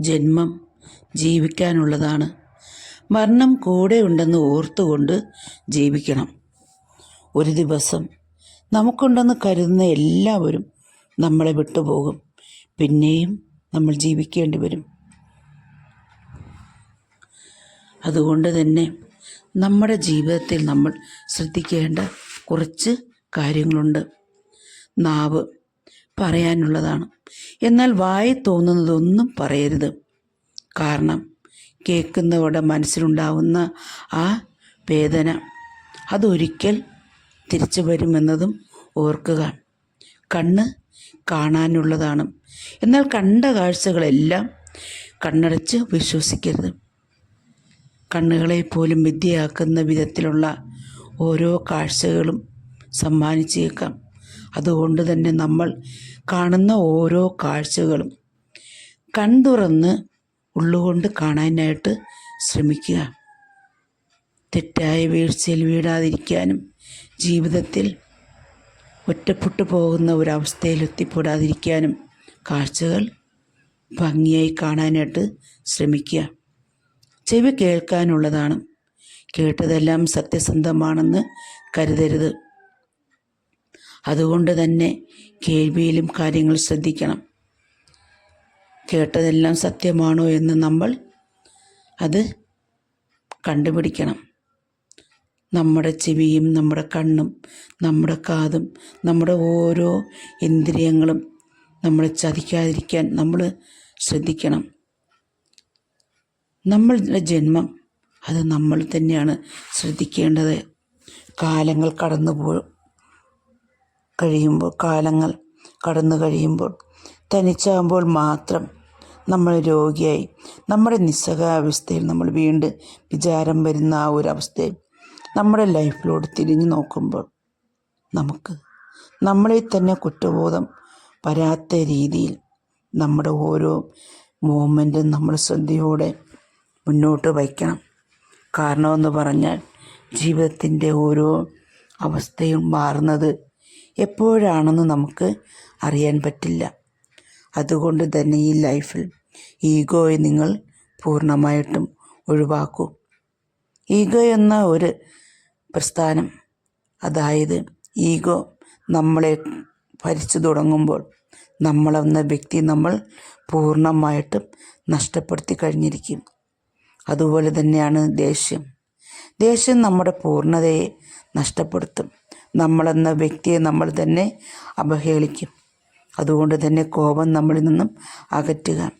ജന്മം ജീവിക്കാനുള്ളതാണ്. മരണം കൂടെയുണ്ടെന്ന് ഓർത്തുകൊണ്ട് ജീവിക്കണം. ഒരു ദിവസം നമുക്കുണ്ടെന്ന് കരുതുന്ന എല്ലാവരും നമ്മളെ വിട്ടുപോകും. പിന്നെയും നമ്മൾ ജീവിക്കേണ്ടി വരും. അതുകൊണ്ട് തന്നെ നമ്മുടെ ജീവിതത്തിൽ നമ്മൾ ശ്രദ്ധിക്കേണ്ട കുറച്ച് കാര്യങ്ങളുണ്ട്. നാവ് പറയാനുള്ളതാണ്. എന്നാൽ വായി തോന്നുന്നതൊന്നും പറയരുത്. കാരണം കേൾക്കുന്നവരുടെ മനസ്സിലുണ്ടാവുന്ന ആ വേദന അതൊരിക്കൽ തിരിച്ചു വരുമെന്നതും ഓർക്കുക. കണ്ണ് കാണാനുള്ളതാണ്. എന്നാൽ കണ്ട കാഴ്ചകളെല്ലാം കണ്ണടച്ച് വിശ്വസിക്കരുത്. കണ്ണുകളെ പോലും വിദ്യയാക്കുന്ന വിധത്തിലുള്ള ഓരോ കാഴ്ചകളും സമ്മാനിച്ചേക്കാം. അതുകൊണ്ട് തന്നെ നമ്മൾ കാണുന്ന ഓരോ കാഴ്ചകളും കൺതുറന്ന് ഉള്ളുകൊണ്ട് കാണാനായിട്ട് ശ്രമിക്കുക. തെറ്റായ വീഴ്ചയിൽ വീടാതിരിക്കാനും ജീവിതത്തിൽ ഒറ്റപ്പെട്ടു പോകുന്ന ഒരവസ്ഥയിൽ എത്തിപ്പെടാതിരിക്കാനും കാഴ്ചകൾ ഭംഗിയായി കാണാനായിട്ട് ശ്രമിക്കുക. ചെവി കേൾക്കാനുള്ളതാണ്. കേട്ടതെല്ലാം സത്യസന്ധമാണെന്ന് കരുതരുത്. അതുകൊണ്ട് തന്നെ കേൾവിയിലും കാര്യങ്ങൾ ശ്രദ്ധിക്കണം. കേട്ടതെല്ലാം സത്യമാണോ എന്ന് നമ്മൾ അത് കണ്ടുപിടിക്കണം. നമ്മുടെ ചെവിയും നമ്മുടെ കണ്ണും നമ്മുടെ കാതും നമ്മുടെ ഓരോ ഇന്ദ്രിയങ്ങളും നമ്മളെ ചതിക്കാതിരിക്കാൻ നമ്മൾ ശ്രദ്ധിക്കണം. നമ്മളുടെ ജന്മം അത് നമ്മൾ തന്നെയാണ് ശ്രദ്ധിക്കേണ്ടത്. കാലങ്ങൾ കടന്നു കഴിയുമ്പോൾ കാലങ്ങൾ കടന്നു കഴിയുമ്പോൾ തനിച്ചാകുമ്പോൾ മാത്രം നമ്മൾ രോഗിയായി നമ്മുടെ നിസ്സഹാവസ്ഥയിൽ നമ്മൾ വീണ്ടും വിചാരം വരുന്ന ആ ഒരു അവസ്ഥയിൽ നമ്മുടെ ലൈഫിലോട് തിരിഞ്ഞു നോക്കുമ്പോൾ നമുക്ക് നമ്മളെ തന്നെ കുറ്റബോധം വരാത്ത രീതിയിൽ നമ്മുടെ ഓരോ മൂമെന്റും നമ്മൾ ശ്രദ്ധയോടെ മുന്നോട്ട് വയ്ക്കണം. കാരണമെന്ന് പറഞ്ഞാൽ ജീവിതത്തിന്റെ ഓരോ അവസ്ഥയും മാറുന്നത് എപ്പോഴാണെന്ന് നമുക്ക് അറിയാൻ പറ്റില്ല. അതുകൊണ്ട് തന്നെ ഈ ലൈഫിൽ ഈഗോയെ നിങ്ങൾ പൂർണമായിട്ടും ഒഴിവാക്കൂ. ഈഗോ എന്ന ഒരു പ്രസ്ഥാനം അതായത് ഈഗോ നമ്മളെ ഭരിച്ചു തുടങ്ങുമ്പോൾ നമ്മളെന്ന വ്യക്തി നമ്മൾ പൂർണമായിട്ടും നഷ്ടപ്പെടുത്തി കഴിഞ്ഞിരിക്കും. അതുപോലെ തന്നെയാണ് ദേഷ്യം. ദേഷ്യം നമ്മുടെ പൂർണതയെ നഷ്ടപ്പെടുത്തും. നമ്മളെന്ന വ്യക്തിയെ നമ്മൾ തന്നെ അപഹേളിക്കും അതുകൊണ്ട് തന്നെ കോപം നമ്മളിൽ നിന്നും അകറ്റുക.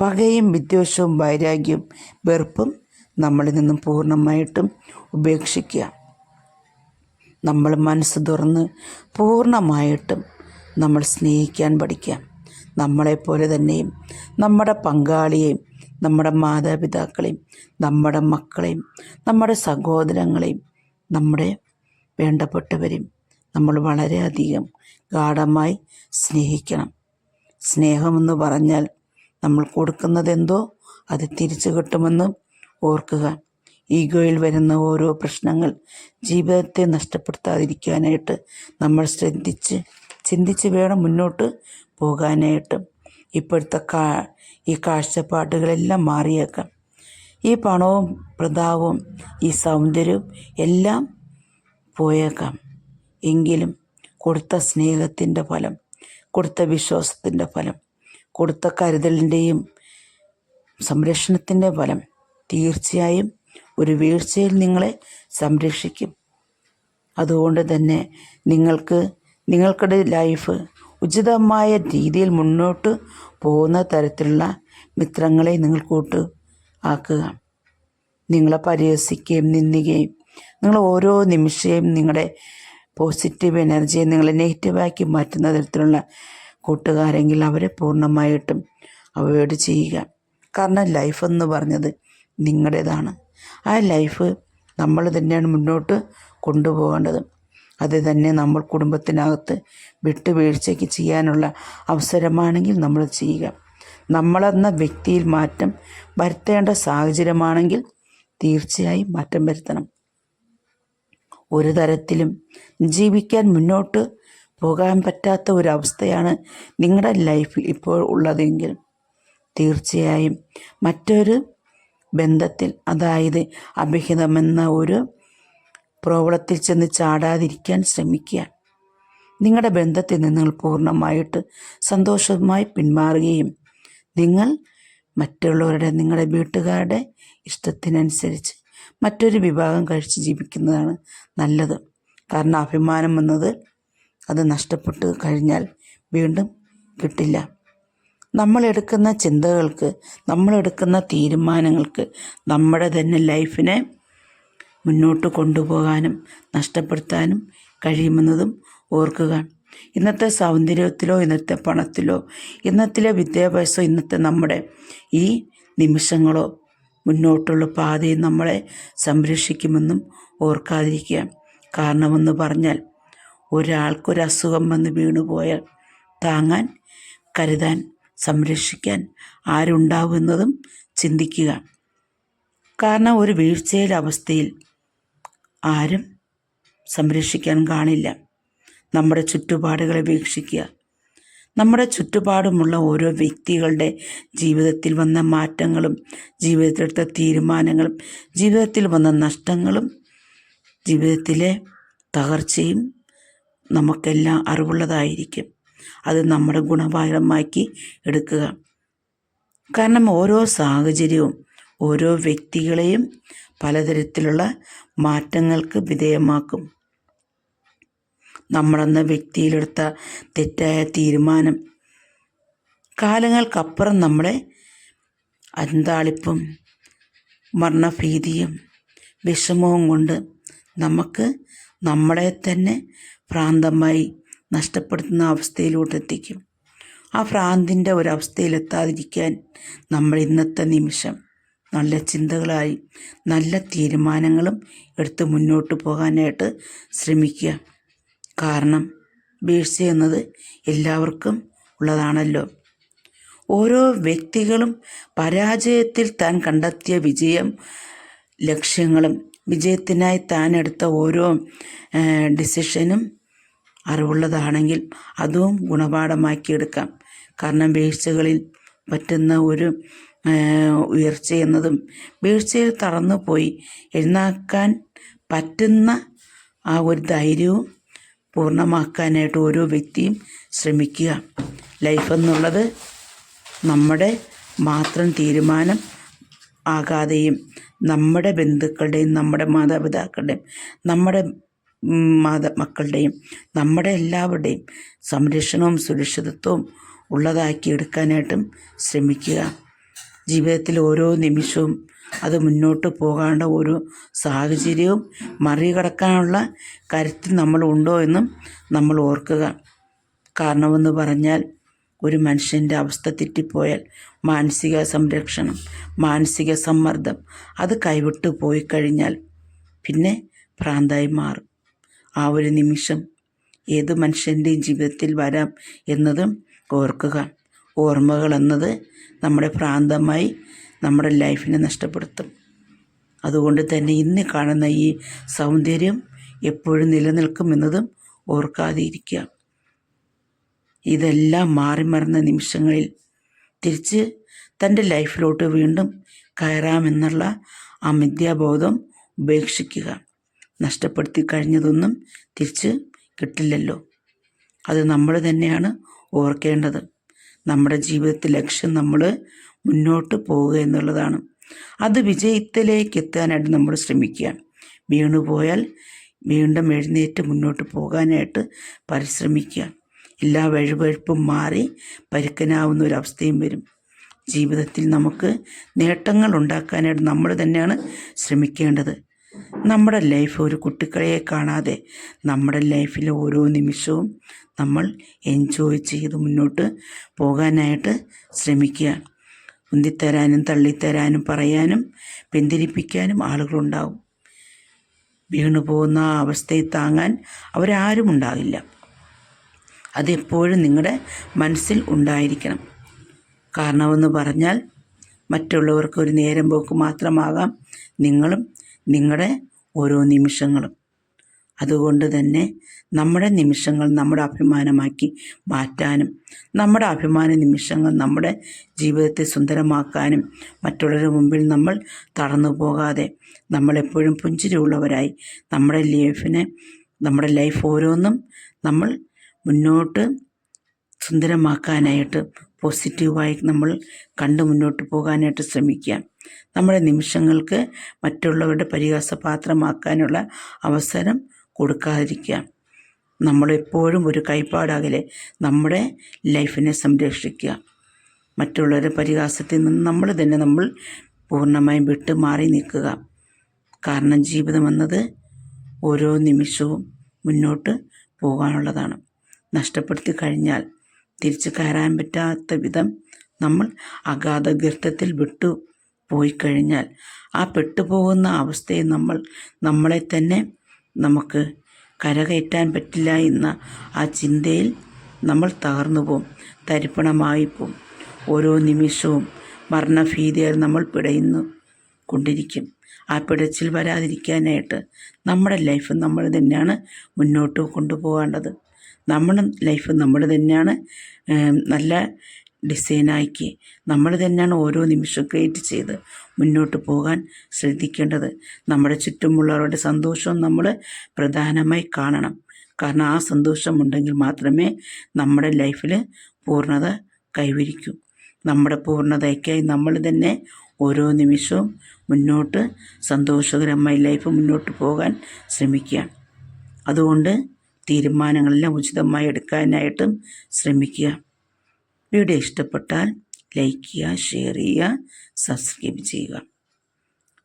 പകയും വിദ്വേഷവും വൈരാഗ്യവും വെറുപ്പും നമ്മളിൽ നിന്നും പൂർണമായിട്ടും ഉപേക്ഷിക്കുക. നമ്മൾ മനസ്സ് തുറന്ന് പൂർണമായിട്ടും നമ്മൾ സ്നേഹിക്കാൻ പഠിക്കാം നമ്മളെപ്പോലെ തന്നെയും നമ്മുടെ പങ്കാളിയെയും നമ്മുടെ മാതാപിതാക്കളെയും നമ്മുടെ മക്കളെയും നമ്മുടെ സഹോദരങ്ങളെയും നമ്മുടെ വേണ്ടപ്പെട്ടവരെയും നമ്മൾ വളരെയധികം ഗാഠമായി സ്നേഹിക്കണം. സ്നേഹമെന്ന് പറഞ്ഞാൽ നമ്മൾ കൊടുക്കുന്നതെന്തോ അത് തിരിച്ചു കിട്ടുമെന്ന് ഓർക്കുക. ഈഗോയിൽ വരുന്ന ഓരോ പ്രശ്നങ്ങൾ ജീവിതത്തെ നഷ്ടപ്പെടുത്താതിരിക്കാനായിട്ട് നമ്മൾ ശ്രദ്ധിച്ച് ചിന്തിച്ച് വേണം മുന്നോട്ട് പോകാനായിട്ട്. ഇപ്പോഴത്തെ കാ ഈ കാഴ്ചപ്പാടുകളെല്ലാം മാറിയേക്കാം. ഈ പണവും പ്രതാവും ഈ സൗന്ദര്യവും എല്ലാം പോയേക്കാം. എങ്കിലും കൊടുത്ത സ്നേഹത്തിന്റെ ഫലം കൊടുത്ത വിശ്വാസത്തിന്റെ ഫലം കൊടുത്ത കരുതലിന്റെയും സംരക്ഷണത്തിന്റെ ഫലം തീർച്ചയായും ഒരു വീഴ്ചയിൽ നിങ്ങളെ സംരക്ഷിക്കും. അതുകൊണ്ട് തന്നെ നിങ്ങൾക്ക് നിങ്ങൾക്കുടെ ലൈഫ് ഉചിതമായ രീതിയിൽ മുന്നോട്ട് പോകുന്ന തരത്തിലുള്ള മിത്രങ്ങളെ നിങ്ങൾ കൂട്ട് ആക്കുക. നിങ്ങളെ പരിഹസിക്കുകയും നിന്ദിക്കുകയും നിങ്ങൾ ഓരോ നിമിഷയും നിങ്ങളുടെ പോസിറ്റീവ് എനർജിയെ നിങ്ങൾ നെഗറ്റീവാക്കി മാറ്റുന്ന തരത്തിലുള്ള കൂട്ടുകാരെങ്കിൽ അവരെ പൂർണമായിട്ടും അവയോട് ചെയ്യുക. കാരണം ലൈഫ് എന്ന് പറഞ്ഞത് നിങ്ങളുടേതാണ്. ആ ലൈഫ് നമ്മൾ തന്നെയാണ് മുന്നോട്ട് കൊണ്ടുപോകേണ്ടത്. അത് തന്നെ നമ്മൾ കുടുംബത്തിനകത്ത് വിട്ടുവീഴ്ചയ്ക്ക് ചെയ്യാനുള്ള അവസരമാണെങ്കിൽ നമ്മൾ ചെയ്യുക. നമ്മളെന്ന വ്യക്തിയിൽ മാറ്റം വരുത്തേണ്ട സാഹചര്യമാണെങ്കിൽ തീർച്ചയായും മാറ്റം വരുത്തണം. ഒരു തരത്തിലും ജീവിക്കാൻ മുന്നോട്ട് പോകാൻ പറ്റാത്ത ഒരവസ്ഥയാണ് നിങ്ങളുടെ ലൈഫിൽ ഇപ്പോൾ ഉള്ളതെങ്കിൽ തീർച്ചയായും മറ്റൊരു ബന്ധത്തിൽ അതായത് അഭിഹിതമെന്ന ഒരു പ്രോബ്ലത്തിൽ ചെന്ന് ചാടാതിരിക്കാൻ ശ്രമിക്കുക. നിങ്ങളുടെ ബന്ധത്തിൽ നിന്ന് നിങ്ങൾ പൂർണമായിട്ട് സന്തോഷമായി പിന്മാറുകയും നിങ്ങൾ മറ്റുള്ളവരുടെ നിങ്ങളുടെ വീട്ടുകാരുടെ ഇഷ്ടത്തിനനുസരിച്ച് മറ്റൊരു വിഭാഗം കഴിച്ച് ജീവിക്കുന്നതാണ് നല്ലത്. കാരണം അഭിമാനം എന്നത് അത് നഷ്ടപ്പെട്ട് കഴിഞ്ഞാൽ വീണ്ടും കിട്ടില്ല. നമ്മളെടുക്കുന്ന ചിന്തകൾക്ക് നമ്മളെടുക്കുന്ന തീരുമാനങ്ങൾക്ക് നമ്മുടെ തന്നെ ലൈഫിനെ മുന്നോട്ട് കൊണ്ടുപോകാനും നഷ്ടപ്പെടുത്താനും കഴിയുമെന്നതും ഓർക്കുക. ഇന്നത്തെ സൗന്ദര്യത്തിലോ ഇന്നത്തെ പണത്തിലോ ഇന്നത്തിലെ വിദ്യാഭ്യാസമോ ഇന്നത്തെ നമ്മുടെ ഈ നിമിഷങ്ങളോ മുന്നോട്ടുള്ള പാതയും നമ്മളെ സംരക്ഷിക്കുമെന്നും ഓർക്കാതിരിക്കുക. കാരണമെന്ന് പറഞ്ഞാൽ ഒരാൾക്കൊരു അസുഖം വന്ന് വീണുപോയാൽ താങ്ങാൻ കരുതാൻ സംരക്ഷിക്കാൻ ആരുണ്ടാവുമെന്നതും ചിന്തിക്കുക. കാരണം ഒരു വീഴ്ചയുടെ അവസ്ഥയിൽ ആരും സംരക്ഷിക്കാൻ കാണില്ല. നമ്മുടെ ചുറ്റുപാടുകളെ വീക്ഷിക്കുക. നമ്മുടെ ചുറ്റുപാടുമുള്ള ഓരോ വ്യക്തികളുടെ ജീവിതത്തിൽ വന്ന മാറ്റങ്ങളും ജീവിതത്തിലെടുത്ത തീരുമാനങ്ങളും ജീവിതത്തിൽ വന്ന നഷ്ടങ്ങളും ജീവിതത്തിലെ തകർച്ചയും നമുക്കെല്ലാം അറിവുള്ളതായിരിക്കും. അത് നമ്മുടെ ഗുണപരമാക്കി എടുക്കുക. കാരണം ഓരോ സാഹചര്യവും ഓരോ വ്യക്തികളെയും പലതരത്തിലുള്ള മാറ്റങ്ങൾക്ക് വിധേയമാക്കും. നമ്മളെന്ന വ്യക്തിയിലെടുത്ത തെറ്റായ തീരുമാനം. കാലങ്ങൾക്കപ്പുറം നമ്മളെ അന്താളിപ്പും മരണഭീതിയും വിഷമവും കൊണ്ട് നമുക്ക് നമ്മളെ തന്നെ ഭ്രാന്തമായി നഷ്ടപ്പെടുത്തുന്ന അവസ്ഥയിലോട്ട് എത്തിക്കും ആ ഭ്രാന്തിന്റെ ഒരവസ്ഥയിലെത്താതിരിക്കാൻ നമ്മൾ ഇന്നത്തെ നിമിഷം നല്ല ചിന്തകളായി നല്ല തീരുമാനങ്ങളും എടുത്ത് മുന്നോട്ട് പോകാനായിട്ട് ശ്രമിക്കുക. കാരണം വീഴ്ച എന്നത് എല്ലാവർക്കും ഉള്ളതാണല്ലോ. ഓരോ വ്യക്തികളും പരാജയത്തിൽ താൻ കണ്ടെത്തിയ വിജയം ലക്ഷ്യങ്ങളും വിജയത്തിനായി താൻ എടുത്ത ഓരോ ഡിസിഷനും അറിവുള്ളതാണെങ്കിൽ അതും ഗുണപാഠമാക്കിയെടുക്കാം. കാരണം വീഴ്ചകളിൽ പറ്റുന്ന ഒരു ഉയർച്ച എന്നതും വീഴ്ചയിൽ തറന്നു പോയി എഴുന്നേക്കാൻ പറ്റുന്ന ആ ഒരു ധൈര്യവും പൂർണമാക്കാനായിട്ട് ഓരോ വ്യക്തിയും ശ്രമിക്കുക. ലൈഫ് എന്നുള്ളത് നമ്മുടെ മാത്രം തീരുമാനം ആകാതെയും നമ്മുടെ ബന്ധുക്കളുടെയും നമ്മുടെ മാതാപിതാക്കളുടെയും നമ്മുടെ മാത മക്കളുടെയും നമ്മുടെ എല്ലാവരുടെയും സംരക്ഷണവും സുരക്ഷിതത്വവും ഉള്ളതാക്കി എടുക്കാനായിട്ടും ശ്രമിക്കുക. ജീവിതത്തിൽ ഓരോ നിമിഷവും അത് മുന്നോട്ട് പോകാണ്ട ഒരു സാഹചര്യവും മറികടക്കാനുള്ള കരുത്ത് നമ്മളുണ്ടോ എന്നും നമ്മൾ ഓർക്കുക. കാരണമെന്ന് പറഞ്ഞാൽ ഒരു മനുഷ്യന്റെ അവസ്ഥ തെറ്റിപ്പോയാൽ മാനസിക സംരക്ഷണം മാനസിക സമ്മർദ്ദം അത് കൈവിട്ട് പോയി കഴിഞ്ഞാൽ പിന്നെ ഭ്രാന്തായി മാറും. ആ ഒരു നിമിഷം ഏത് മനുഷ്യന്റെയും ജീവിതത്തിൽ വരാം എന്നതും ഓർക്കുക. ഓർമ്മകൾ എന്നത് നമ്മുടെ ഭ്രാന്തമായി നമ്മുടെ ലൈഫിനെ നഷ്ടപ്പെടുത്തും. അതുകൊണ്ട് തന്നെ ഇന്ന് കാണുന്ന ഈ സൗന്ദര്യം എപ്പോഴും നിലനിൽക്കുമെന്നതും ഓർക്കാതിരിക്കുക. ഇതെല്ലാം മാറി മറന്ന നിമിഷങ്ങളിൽ തിരിച്ച് തന്റെ ലൈഫിലോട്ട് വീണ്ടും കയറാമെന്നുള്ള ആ മിഥ്യാബോധം ഉപേക്ഷിക്കുക. നഷ്ടപ്പെടുത്തി കഴിഞ്ഞതൊന്നും തിരിച്ച് കിട്ടില്ലല്ലോ. അത് നമ്മൾ തന്നെയാണ് ഓർക്കേണ്ടത്. നമ്മുടെ ജീവിതത്തിൽ ലക്ഷ്യം നമ്മൾ മുന്നോട്ട് പോവുക എന്നുള്ളതാണ്. അത് വിജയത്തിലേക്ക് എത്താനായിട്ട് നമ്മൾ ശ്രമിക്കുക വീണുപോയാൽ വീണ്ടും എഴുന്നേറ്റ് മുന്നോട്ട് പോകാനായിട്ട് പരിശ്രമിക്കുക എല്ലാ വഴുവഴുപ്പും മാറി പരുക്കനാവുന്ന ഒരവസ്ഥയും വരും. ജീവിതത്തിൽ നമുക്ക് നേട്ടങ്ങൾ ഉണ്ടാക്കാനായിട്ട് നമ്മൾ തന്നെയാണ് ശ്രമിക്കേണ്ടത്. നമ്മുടെ ലൈഫ് ഒരു കുട്ടിക്കളയെ കാണാതെ നമ്മുടെ ലൈഫിലെ ഓരോ നിമിഷവും നമ്മൾ എൻജോയ് ചെയ്ത് മുന്നോട്ട് പോകാനായിട്ട് ശ്രമിക്കുക ഉന്തിത്തരാനും തള്ളിത്തരാനും പറയാനും പിന്തിരിപ്പിക്കാനും ആളുകളുണ്ടാവും. വീണു പോകുന്ന ആ താങ്ങാൻ അവരാരും ഉണ്ടാകില്ല. അതെപ്പോഴും നിങ്ങളുടെ മനസ്സിൽ ഉണ്ടായിരിക്കണം. കാരണമെന്ന് പറഞ്ഞാൽ മറ്റുള്ളവർക്ക് ഒരു നേരം പോക്ക് മാത്രമാകാം നിങ്ങളും നിങ്ങളുടെ ഓരോ നിമിഷങ്ങളും. അതുകൊണ്ട് തന്നെ നമ്മുടെ നിമിഷങ്ങൾ നമ്മുടെ അഭിമാനമാക്കി മാറ്റാനും നമ്മുടെ അഭിമാന നിമിഷങ്ങൾ നമ്മുടെ ജീവിതത്തെ സുന്ദരമാക്കാനും മറ്റുള്ളവരുടെ മുമ്പിൽ നമ്മൾ തളർന്നു പോകാതെ നമ്മളെപ്പോഴും പുഞ്ചിരിയുള്ളവരായി നമ്മുടെ ലൈഫിനെ നമ്മുടെ ലൈഫ് ഓരോന്നും നമ്മൾ മുന്നോട്ട് സുന്ദരമാക്കാനായിട്ട് പോസിറ്റീവായി നമ്മൾ കണ്ട് മുന്നോട്ട് പോകാനായിട്ട് ശ്രമിക്കുക. നമ്മുടെ നിമിഷങ്ങൾക്ക് മറ്റുള്ളവരുടെ പരിഹാസപാത്രമാക്കാനുള്ള അവസരം കൊടുക്കാതിരിക്കുക. നമ്മളെപ്പോഴും ഒരു കൈപ്പാടാകലെ നമ്മുടെ ലൈഫിനെ സംരക്ഷിക്കുക. മറ്റുള്ളവരുടെ പരിഹാസത്തിൽ നിന്ന് നമ്മൾ തന്നെ നമ്മൾ പൂർണമായും വിട്ട് മാറി നിൽക്കുക. കാരണം ജീവിതം എന്നത് ഓരോ നിമിഷവും മുന്നോട്ട് പോകാനുള്ളതാണ്. നഷ്ടപ്പെടുത്തി കഴിഞ്ഞാൽ തിരിച്ചു കയറാൻ പറ്റാത്ത വിധം നമ്മൾ അഗാധ ഗർത്തത്തിൽ വിട്ടു പോയി കഴിഞ്ഞാൽ ആ പെട്ടുപോകുന്ന അവസ്ഥയെ നമ്മൾ നമ്മളെ തന്നെ നമുക്ക് കരകയറ്റാൻ പറ്റില്ല എന്ന ആ ചിന്തയിൽ നമ്മൾ തകർന്നു പോവും തരിപ്പണമായി പോവും ഓരോ നിമിഷവും മരണഭീതിയിൽ നമ്മൾ പിടയുന്നു കൊണ്ടിരിക്കും. ആ പിടച്ചിൽ വരാതിരിക്കാനായിട്ട് നമ്മുടെ ലൈഫ് നമ്മൾ തന്നെയാണ് മുന്നോട്ട് കൊണ്ടുപോകേണ്ടത്. നമ്മുടെ ലൈഫ് നമ്മൾ തന്നെയാണ് നല്ല ഡിസൈനാക്കി. നമ്മൾ തന്നെയാണ് ഓരോ നിമിഷം ക്രിയേറ്റ് ചെയ്ത് മുന്നോട്ട് പോകാൻ ശ്രദ്ധിക്കേണ്ടത്. നമ്മുടെ ചുറ്റുമുള്ളവരുടെ സന്തോഷവും നമ്മൾ പ്രധാനമായി കാണണം. കാരണം ആ സന്തോഷം ഉണ്ടെങ്കിൽ മാത്രമേ നമ്മുടെ ലൈഫിൽ പൂർണത കൈവരിക്കൂ. നമ്മുടെ പൂർണതയ്ക്കായി നമ്മൾ തന്നെ ഓരോ നിമിഷവും മുന്നോട്ട് സന്തോഷകരമായി ലൈഫ് മുന്നോട്ട് പോകാൻ ശ്രമിക്കുക. അതുകൊണ്ട് തീരുമാനങ്ങളെല്ലാം ഉചിതമായി എടുക്കാനായിട്ടും ശ്രമിക്കുക. വീഡിയോ ഇഷ്ടപ്പെട്ടാൽ ലൈക്ക് ചെയ്യുക ഷെയർ ചെയ്യുക സബ്സ്ക്രൈബ് ചെയ്യുക.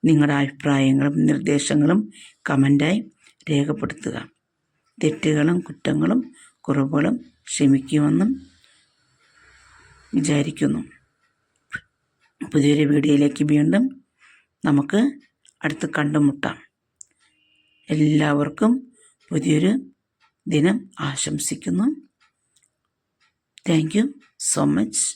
നിങ്ങളുടെ അഭിപ്രായങ്ങളും നിർദ്ദേശങ്ങളും കമന്റായി രേഖപ്പെടുത്തുക. തെറ്റുകളും കുറ്റങ്ങളും കുറവുകളും ക്ഷമിക്കുമെന്നും വിചാരിക്കുന്നു. പുതിയൊരു വീഡിയോയിലേക്ക് വീണ്ടും നമുക്ക് അടുത്ത് കണ്ടുമുട്ടാം. എല്ലാവർക്കും പുതിയൊരു ദിനം ആശംസിക്കുന്നു. Thank so much